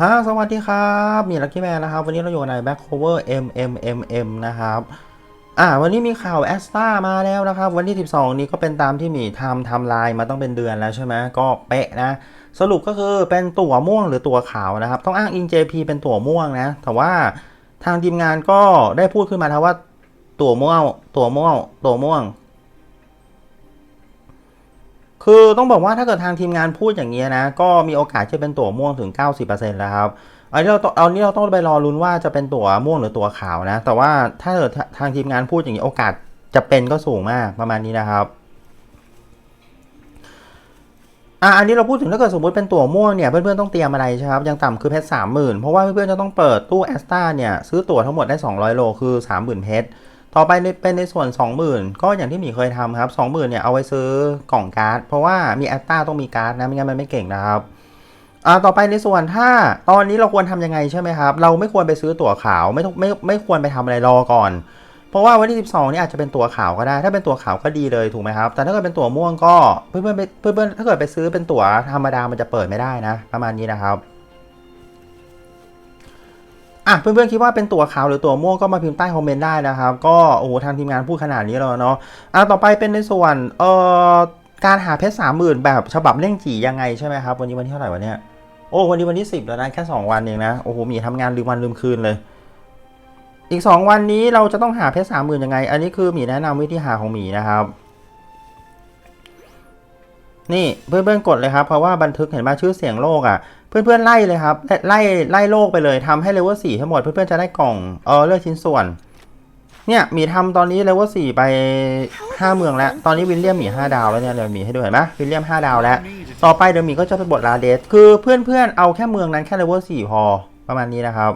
ฮะสวัสดีครับ มีลักกี้แมนนะครับ วันนี้เราอยู่ใน Back Cover MMMM นะครับ อ่า วันนี้มีข่าวแอสตามาแล้วนะครับ วันที่ 12 นี้ก็เป็นตามที่มีทำทำลายมาต้องเป็นเดือนแล้วใช่ไหมก็เป๊ะนะ สรุปก็คือเป็นตั๋วม่วงหรือตั๋วขาวนะครับ ต้องอ้างอิง JP เป็นตั๋วม่วงนะ แต่ว่าทางทีมงานก็ได้พูดขึ้นมาแล้วว่าตั๋วม่วงตั๋วม่วงตั๋วม่วง คือต้องบอกว่าถ้าเกิดทางทีมงานพูดอย่างนี้นะ ก็มีโอกาสจะเป็นตั๋วม่วงถึง 90%แล้วครับอันนี้เราต้องเอานี้เราต้องไปรอลุ้นว่าจะเป็นตั๋วม่วงหรือตั๋วขาวนะ แต่ว่าถ้าเกิดทางทีมงานพูดอย่างนี้โอกาสจะเป็นก็สูงมากประมาณนี้นะครับอะอันนี้เราพูดถึงถ้าเกิดสมมติเป็นตั๋วม่วงเนี่ยเพื่อนๆต้องเตรียมอะไรใช่ครับยังต่ำคือเพชรสามหมื่นเพราะว่าเพื่อนๆจะต้องเปิดตู้แอสตาเนี่ยซื้อตั๋วทั้งหมดได้ 200 โลคือ 30,000 เพชร ต่อไปเป็นในส่วน 20,000 ก็อย่างที่หมีเคยทำครับ 20,000เนี่ยเอาไว้ซื้อกล่องการ์ด เพราะว่ามีแอตตาต้องมีการ์ดนะไม่งั้นมันไม่เก่งนะครับอ่าต่อไปในส่วนถ้าตอนนี้เราควรทำยังไงใช่ไหมครับ เราไม่ควรไปซื้อตั๋วขาวไม่ต้องไม่ไม่ควรไปทำอะไรรอก่อน เพราะว่าวันที่ 12นี่อาจจะเป็นตั๋วขาวก็ได้ ถ้าเป็นตั๋วขาวก็ดีเลยถูกไหมครับ แต่ถ้าเกิดเป็นตั๋วม่วงก็เพื่อนๆเพื่อนถ้าเกิดไปซื้อเป็นตั๋วธรรมดามันจะเปิดไม่ได้นะ ประมาณนี้นะครับ อะเพื่อนๆคิดว่าเป็นตัวขาวหรือตัวม่วงก็มาพิมพ์ใต้คอมเมนต์ได้นะครับ ก็โอ้โหทางทีมงานพูดขนาดนี้แล้วเนาะอะต่อไปเป็นในส่วนเอ่อการหาเพชรสามหมื่นแบบฉบับเร่งจียังไงใช่ไหมครับ วันนี้วันที่เท่าไหร่วะเนี่ยโอ้วันนี้วันที่สิบแล้วนะแค่สองวันเองนะโอ้โหมีทำงานลืมวันลืมคืนเลยอีกสองวันนี้เราจะต้องหาเพชรสามหมื่นยังไง อันนี้คือหมีแนะนำวิธีหาของหมีนะครับ นี่เพื่อนๆกดเลยครับ เพราะว่าบันทึกเห็นไหมชื่อเสียงโลกอะ เพื่อนๆไล่เลยครับไล่ไล่โลกไปเลยทำให้เลเวลสี่ทั้งหมดเพื่อนๆจะได้กล่องเออเลือกชิ้นส่วน เนี่ยหมีทำตอนนี้เลเวลสี่ไปห้าเมืองแล้ว ตอนนี้วิลเลียมหมีห้าดาวแล้วเนี่ยเดี๋ยวหมีให้ดูเห็นไหมวิลเลียมห้าดาวแล้ว ต่อไปเดี๋ยวหมีก็จะไปบทลาเดส คือเพื่อนๆเอาแค่เมืองนั้นแค่เลเวลสี่พอประมาณนี้นะครับ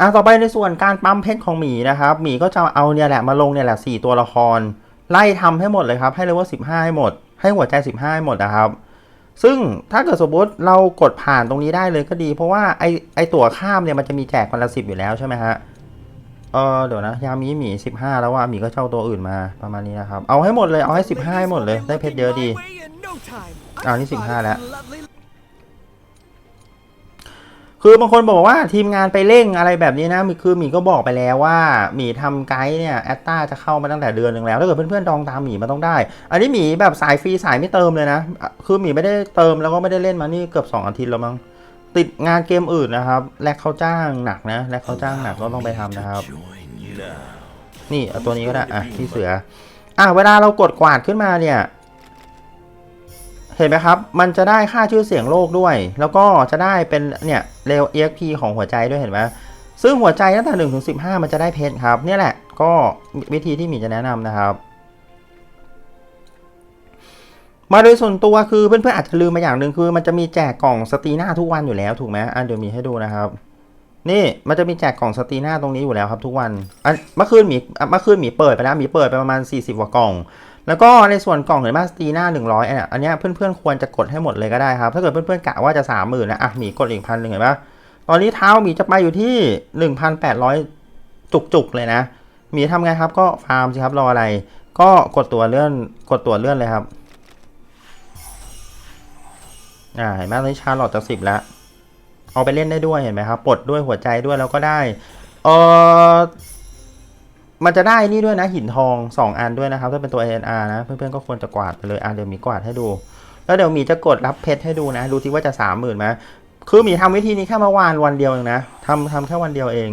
อะต่อไปในส่วนการปั๊มเพชรของหมีนะครับหมีก็จะเอาเนี่ยแหละมาลงเนี่ยแหละสี่ตัวละคร ไล่ทำให้หมดเลยครับ ให้เลเวลสิบห้าให้หมด ให้หัวใจสิบห้าให้หมดนะครับ ซึ่งถ้าเกิดสมมติเรากดผ่านตรงนี้ได้เลยก็ดี เพราะว่าไอไอตั๋วข้ามเนี่ยมันจะมีแจกคนละสิบอยู่แล้วใช่ไหมฮะเออเดี๋ยวนะ ยามีหมีสิบห้าแล้วว่าหมีก็เช่าตัวอื่นมาประมาณนี้นะครับ เอาให้หมดเลยเอาให้สิบห้าให้หมดเลยได้เพชรเยอะดีอ่านี่15แล้ว คือบางคนบอกว่าทีมงานไปเร่งอะไรแบบนี้นะมีคือหมีก็บอกไปแล้วว่าหมีทำไกด์เนี่ยแอตตาจะเข้ามาตั้งแต่เดือนหนึ่งแล้วถ้าเกิดเพื่อนๆดองตามหมีมาต้องได้ อันนี้หมีแบบสายฟรีสายไม่เติมเลยนะ คือหมีไม่ได้เติมแล้วก็ไม่ได้เล่นมานี่เกือบ 2 อาทิตย์แล้วมั้งติดงานเกมอื่นนะครับแลกเขาจ้างหนักนะแลกเขาจ้างหนักก็ต้องไปทำนะครับ นี่ตัวนี้ก็ได้อะพี่เสืออะเวลาเรากดกวาดขึ้นมาเนี่ย เห็นไหมครับ มันจะได้ค่าชื่อเสียงโลกด้วย แล้วก็จะได้เป็นเนี่ยเรว EXP ของหัวใจด้วยเห็นไหมซึ่งหัวใจตั้งแต่1ถึง15 มันจะได้เพชรครับ เนี่ยแหละก็วิธีที่หมีจะแนะนำนะครับ มาโดยส่วนตัวคือเพื่อนๆอาจจะลืมมาอย่างหนึ่งคือมันจะมีแจกกล่องสตีน้าทุกวันอยู่แล้วถูกไหมอะเดี๋ยวมีให้ดูนะครับนี่มันจะมีแจกกล่องสตีน้าตรงนี้อยู่แล้วครับทุกวันอันเมื่อคืนหมีเมื่อคืนหมีเปิดไปแล้วหมีเปิดไปประมาณ 40 กว่ากล่อง แล้วก็ในส่วนกล่องเห็นไหมสตีหน้า 100อันเนี้ยอันนี้เพื่อนๆควรจะกดให้หมดเลยก็ได้ครับ ถ้าเกิดเพื่อนๆกะว่าจะ 30,000นะอะหมีกดอีกพันหนึ่งเห็นปะตอนนี้เท้าหมีจะไปอยู่ที่ 1,800 จุกๆเลยนะหมีทำไงครับก็ฟาร์มสิครับรออะไร ก็กดตัวเลื่อนกดตัวเลื่อนเลยครับอ่าเห็นไหมตอนนี้ชาร์ลอตจะสิบแล้วเอาไปเล่นได้ด้วยเห็นไหมครับปลดด้วยหัวใจด้วยแล้วก็ได้เออ มันจะได้นี่ด้วยนะหินทอง 2 อันด้วยนะครับ ถ้าเป็นตัว ANR นะ เพื่อนๆก็ควรจะกวาดไปเลยอะเดี๋ยวมีกวาดให้ดู แล้วเดี๋ยวมีจะกดรับเพชรให้ดูนะ ดูที่ว่าจะสามหมื่นไหมคือมีทำวิธีนี้แค่เมื่อวานวันเดียวเองนะทำทำแค่วันเดียวเอง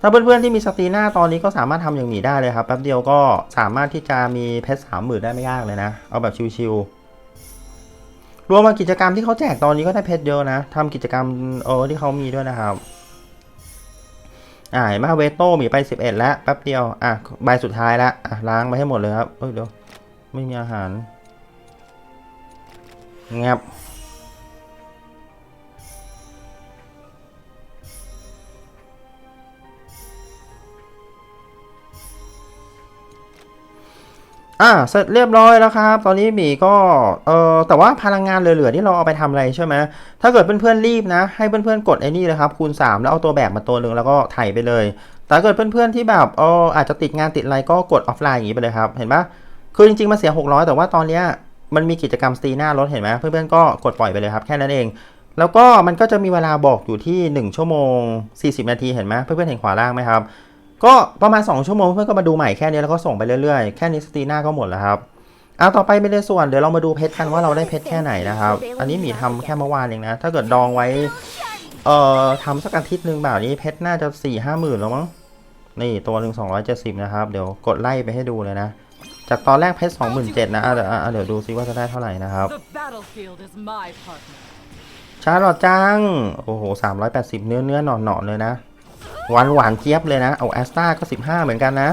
ถ้าเพื่อนๆที่มีสตีหน้าตอนนี้ก็สามารถทำอย่างหมีได้เลยครับแป๊บเดียวก็สามารถที่จะมีเพชรสามหมื่นได้ไม่ยากเลยนะ เอาแบบชิวๆรวมมากิจกรรมที่เขาแจกตอนนี้ก็ได้เพชรเยอะนะทำกิจกรรมเออที่เขามีด้วยนะครับ อ่าเห็นไหมาเวโต้มีไป 11 แล้วแป๊บเดียว อะใบสุดท้ายแล้วอะล้างไปให้หมดเลยครับเอ้ยเดี๋ยว ไม่มีอาหารงับ อ่าเสร็จเรียบร้อยแล้วครับ ตอนนี้หมีก็เออแต่ว่าพลังงานเหลือๆที่เราเอาไปทำอะไรใช่ไหมถ้าเกิดเพื่อนๆรีบนะ ให้เพื่อนๆกดไอ้นี่เลยครับคูณ 3 แล้วเอาตัวแบกมาตัวหนึ่งแล้วก็ไถ่ายไปเลย แต่เกิดเพื่อนๆที่แบบเอออาจจะติดงานติดอะไรก็กดออฟไลน์อย่างนี้ไปเลยครับ เห็นปะคือจริงๆมันเสีย 600 แต่ว่าตอนเนี้ยมันมีกิจกรรมสตีหน้ารถเห็นไหมเพื่อนๆก็กดปล่อยไปเลยครับแค่นั้นเอง แล้วก็มันก็จะมีเวลาบอกอยู่ที่ 1 ชั่วโมง 40 นาทีเห็นไหมเพื่อนๆเห็นขวาล่างไหมครับ ก็ประมาณ 2 ชั่วโมงเพื่อนก็มาดูใหม่แค่นี้แล้วก็ส่งไปเรื่อยๆ แค่นี้สตรีหน้าก็หมดแล้วครับเอาต่อไปเป็นในส่วนเดี๋ยวเรามาดูเพชรกันว่าเราได้เพชรแค่ไหนนะครับ อันนี้หมีทำแค่เมื่อวานเองนะ ถ้าเกิดดองไว้ เอ่อทำสักอาทิตย์หนึ่งแบบนี้เพชรน่าจะ4ี่ห้าหมื่นแล้วมั้ง นี่ตัวหนึ่งสองร้อยเจ็ดสิบนะครับ เดี๋ยวกดไล่ไปให้ดูเลยนะ จากตอนแรกเพชรสองหมื่นเจ็ดนะอะเดี๋ยวอะเดี๋ยวดูซิว่าจะได้เท่าไหร่นะครับ The battlefield is my partner. ชาร์ลอตจัง โอ้โหสามร้อยแปดสิบเนื้อเนื้อหนอนหนอนๆเลยนะ หวานหวานเจี๊ยบเลยนะ เอาแอสตาก็สิบห้าเหมือนกันนะ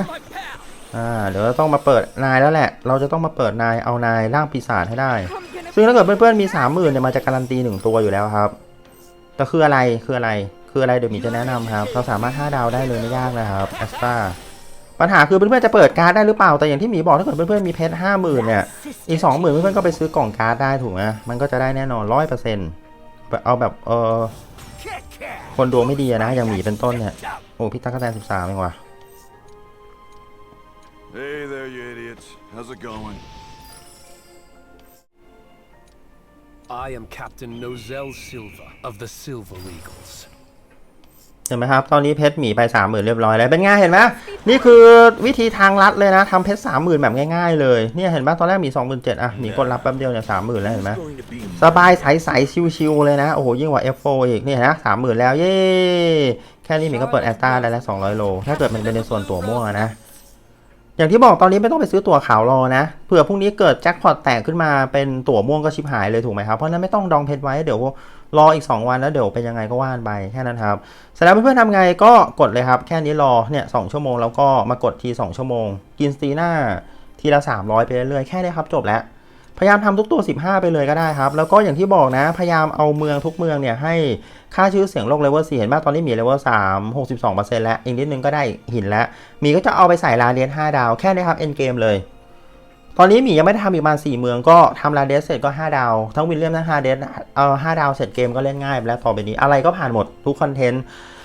อ่า เดี๋ยวเราต้องมาเปิดนายแล้วแหละ เราจะต้องมาเปิดนาย เอานายร่างปีศาจให้ได้ ซึ่งถ้าเกิดเพื่อนๆมีสามหมื่นเนี่ยมันจะการันตีหนึ่งตัวอยู่แล้วครับ แต่คืออะไร คืออะไร คืออะไรเดี๋ยวหมีจะแนะนำครับ เราสามารถ5ดาวได้เลยไม่ยากนะครับแอสตาปัญหาคือเพื่อนๆจะเปิดการ์ดได้หรือเปล่า แต่อย่างที่หมีบอกถ้าเกิดเพื่อนๆมีเพชรห้าหมื่นเนี่ย อีกสองหมื่นเพื่อนๆก็ไปซื้อกล่องการ์ดได้ถูกไหมมันก็จะได้แน่นอนร้อยเปอร์เซ็นต์เอาแบบเออ คนดวงไม่ดีอะนะอย่างหมีเป็นต้นเนี่ยโอ้พี่ตั๊กกะแตนสิบสามเองว่ะ Hey there, you idiots. How's it going? I am Captain Nozel Silva of the Silver Eagles. เห็นไหมครับ ตอนนี้เพชรหมีไปสามหมื่นเรียบร้อยแล้ว เป็นไงเห็นไหมนี่คือวิธีทางลัดเลยนะทำเพชรสามหมื่นแบบง่ายๆเลย เนี่ยเห็นไหมตอนแรกมีสองหมื่นเจ็ดอะหมีกดรับแป๊บเดียวเนี่ยสามหมื่นแล้วเห็นไหมสบายใสๆชิวๆเลยนะ โอ้โห ยิ่งกว่า F4 อีกนี่นะสามหมื่นแล้ว เย้ แค่นี้หมีก็เปิดแอสตาได้แล้วสองร้อยโล ถ้าเกิดมันเป็นในส่วนตัวม่วงนะอย่างที่บอกตอนนี้ไม่ต้องไปซื้อตั๋วขาวรอนะเผื่อพรุ่งนี้เกิดแจ็คพอตแตกขึ้นมาเป็นตั๋วม่วงก็ชิบหายเลยถูกไหมครับเพราะฉะนั้นไม่ต้องดองเพชรไว้เดี๋ยว รออีก 2 วันแล้วเดี๋ยวเป็นยังไงก็ว่านไปแค่นั้นครับเสร็จแล้วเพื่อนๆทำไงก็กดเลยครับ แค่นี้รอเนี่ยสชั่วโมงแล้วก็มากดที 2 ชั่วโมง กินสตีน่าทีละ 300 ไปเรื่อยๆแค่นี้ครับจบแล้วพยายามทำทุกตัว 15 ไปเลยก็ได้ครับ แล้วก็อย่างที่บอกนะ พยายามเอาเมืองทุกเมืองเนี่ยให้ค่าชื่อเสียงโลกเลเวล4เห็นป่ะตอนนี้มีเลเวล3 62%แล้วอีกนิดนึงก็ได้หินแล้ว มีก็จะเอาไปใส่ลาเดียน5ดาว แค่นี้ครับ เอ็นเกมเลย ตอนนี้หมียังไม่ได้ทำอีกประมาณ4เมืองก็ทำลาเดสเสร็จก็ 5 ดาว ทั้งวิลเลียมทั้งฮาเดสเอา5ดาวเสร็จเกมก็เล่นง่ายไปแล้วต่อไปนี้อะไรก็ผ่านหมดทุกคอนเทนต์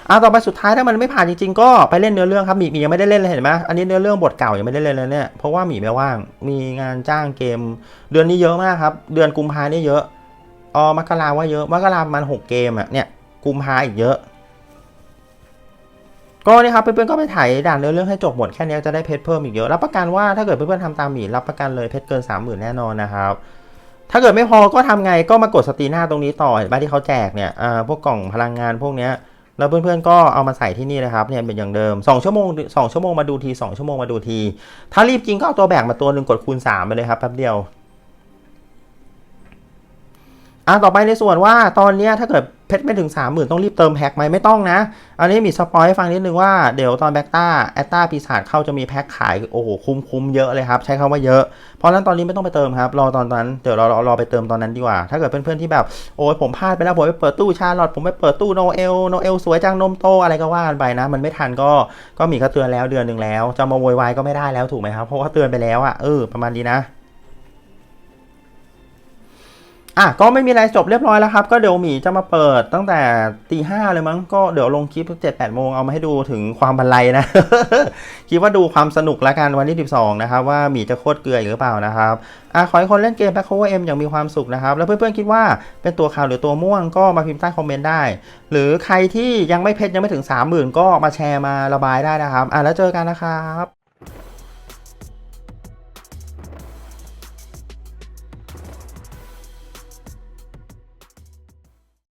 อะต่อไปสุดท้ายถ้ามันไม่ผ่านจริงๆก็ไปเล่นเนื้อเรื่องครับหมีหมียังไม่ได้เล่นเลยเห็นไหมอันนี้เนื้อเรื่องบทเก่ายังไม่ได้เล่นเลยเนี่ยเพราะว่าหมีไม่ว่างมีงานจ้างเกม เดือนนี้เยอะมากครับ เดือนกุมภาเนี่ยเยอะอ๋อมกราว่าเยอะมกราประมันหกเกมอะเนี่ยกุมภาอีกเยอะ ก็เนี่ยครับเพื่อนๆก็ไปถ่ายด่านเนื้อเรื่องให้จบหมดแค่นี้จะได้เพชรเพิ่มอีกเยอะรับประกันว่าถ้าเกิดเพื่อนๆทำตามหมีรับประกันเลยเพชรเกิน 3 0,000 แน่นอนนะครับถ้าเกิดไม่พอก็ทำไงก็มากดสตรีหน้าตรงนี้ต่อเห็นป่ะที่เขาแจกเนี่ยอ่าพวกกล่องพลังงานพวกเนี้ยแล้วเพื่อนๆก็เอามาใส่ที่นี่นะครับเนี่ยเป็นอย่างเดิม 2 ชั่วโมง 2 ชั่วโมงมาดูที 2 ชั่วโมงมาดูที ถ้ารีบจริงก็เอาตัวแบกมาตัวหนึ่งกดคูณ3ไปเลยครับแป๊บเดียวอะต่อไปในส่วนว่าตอนเนี้ยถ้าเกิด เพชรไม่ถึง 3 0,000 ต้องรีบเติมแพ็คไหมไม่ต้องนะ อันนี้มีสปอยให้ฟังนิดนึงว่าเดี๋ยวตอนแบกต้าแอตตาปีศาจเข้าจะมีแพ็คขาย โอ้โห คุ้มคุ้มเยอะเลยครับ ใช้คำว่าเยอะ เพราะนั้นตอนนี้ไม่ต้องไปเติมครับ รอตอนนั้น เดี๋ยวเรารอรอไปเติมตอนนั้นดีกว่า ถ้าเกิดเพื่อนๆที่แบบ โอ้ยผมพลาดไปแล้ว ผมไปเปิดตู้ชาลอตผมไปเปิดตู้โนเอลโนเอลสวยจังนมโตอะไรก็ว่ากันไปนะ มันไม่ทันก็ก็มีก็เตือนแล้วเดือนหนึ่งแล้วจะมาโวยวายก็ไม่ได้แล้วถูกไหมครับเพราะว่าเตือนไปแล้วอะเออประมาณนี้นะ อะก็ไม่มีอะไรจบเรียบร้อยแล้วครับ ก็เดี๋ยวหมีจะมาเปิดตั้งแต่ตีห้าเลยมั้งก็เดี๋ยวลงคลิปเจ็ดแปดโมงเอามาให้ดูถึงความบันไลนะ คิดว่าดูความสนุกละกันวันที่12นะครับว่าหมีจะโคตรเกลือหรือเปล่านะครับอะขอให้คนเล่นเกมแบ็คโคเวอร์เอ็มอย่างมีความสุขนะครับ แล้วเพื่อนๆคิดว่าเป็นตัวขาวหรือตัวม่วงก็มาพิมพ์ใต้คอมเมนต์ได้ หรือใครที่ยังไม่เพชรยังไม่ถึง30,000ก็มาแชร์มาระบายได้นะครับอะแล้วเจอกันนะครับ